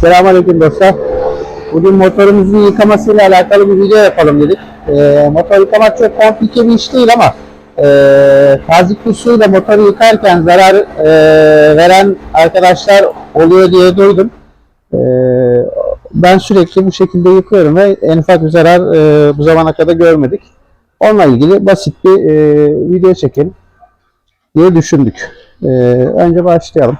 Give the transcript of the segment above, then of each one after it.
Selamünaleyküm dostlar. Bugün motorumuzun yıkamasıyla alakalı bir video yapalım dedik. Ee, motor yıkamak çok komplike bir iş değil ama e, tazik bir suyla motoru yıkarken zarar e, veren arkadaşlar oluyor diye duydum. E, ben sürekli bu şekilde yıkıyorum ve en ufak bir zarar e, bu zamana kadar görmedik. Onunla ilgili basit bir e, video çekelim diye düşündük. E, önce başlayalım.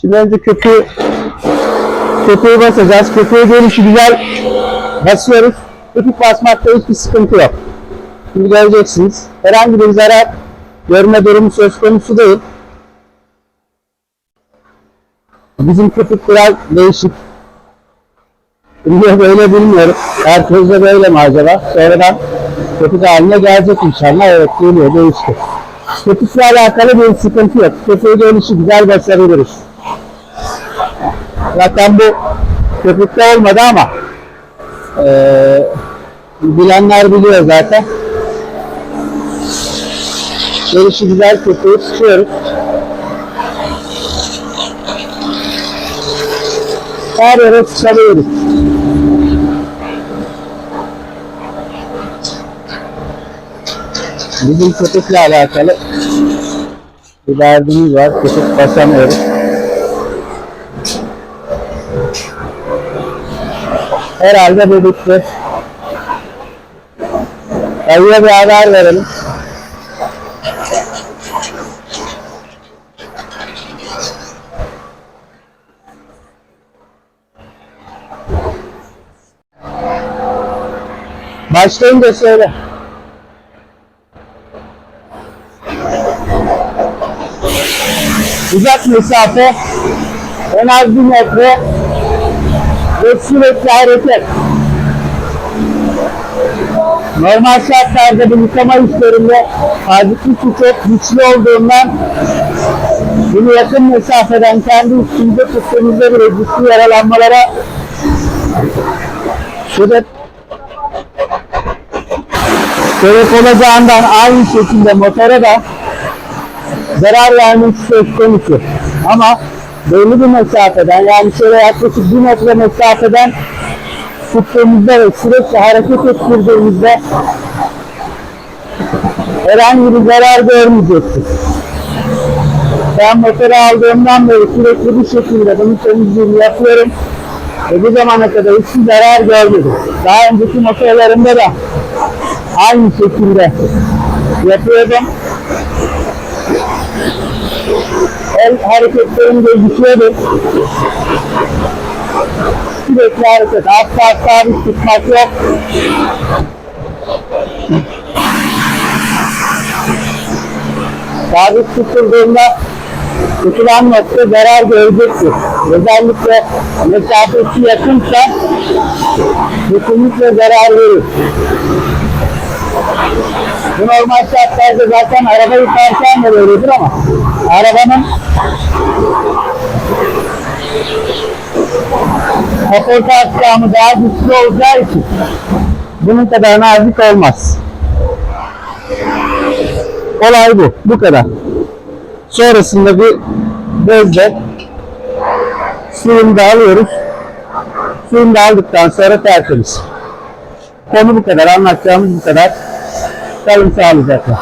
Şimdi önce köpüğü köpüğü basacağız. Köpüğe gelişi güzel basıyoruz. Köpük basmakta hiçbir sıkıntı yok. Şimdi göreceksiniz. Herhangi bir zarar görme durumu söz konusu değil. Bizim köpük biraz değişik. Niye böyle bilmiyorum. Herkes de böyle mi acaba? Sonradan köpük haline gelecek inşallah. Evet geliyor değişti. Köpükle alakalı bir sıkıntı yok. Köpüğe gelişi güzel basabiliriz. Zaten bu köpükte olmadı ama eee, bilenler biliyor zaten. Gelişi güzel köpüğü sıkıyoruz. Her yere sıkabiliriz. Bizim köpükle alakalı bir derdimiz var. Köpük basamıyoruz. Herhalde bu bitti. Dayıya bir haber verelim. Başlayınca söyle. Uzak mesafe en az bir metre ve sürekli hareket. Normal şartlarda bu yıkama işlerinde hazırlıklı su çok güçlü olduğundan bunu yakın mesafeden kendi üstünde tuttuğumuzda bile ciddi yaralanmalara sebep sebep olacağından aynı şekilde motora da zarar vermesi söz konusu. Ama belli bir mesafeden yani şöyle yaklaşık bir metre mesafeden tuttuğumuzda ve sürekli hareket ettirdiğimizde herhangi bir zarar görmeyecektir. Ben motoru aldığımdan beri sürekli bu şekilde bunun temizliğini yapıyorum. Ve bu zamana kadar hiçbir zarar görmedim. Daha önceki motorlarımda da aynı şekilde yapıyordum. El hareketlerim gözüküyordu. Sürekli hareket. Asla sabit tutmak yok. Sabit tutulduğunda tutulan nokta zarar görecektir. Özellikle mesafesi yakınsa kesinlikle zarar verir. Bu normal şartlarda zaten araba yıkarken de böyledir ama arabanın kaporta aksamı daha güçlü olacağı için bunun kadar nazik olmaz. Olay bu. Bu kadar. Sonrasında bir bezle suyunu da alıyoruz. Suyunu da aldıktan sonra tertemiz. Konu bu kadar. Anlatacağımız bu kadar. কারণ চাল দেখো।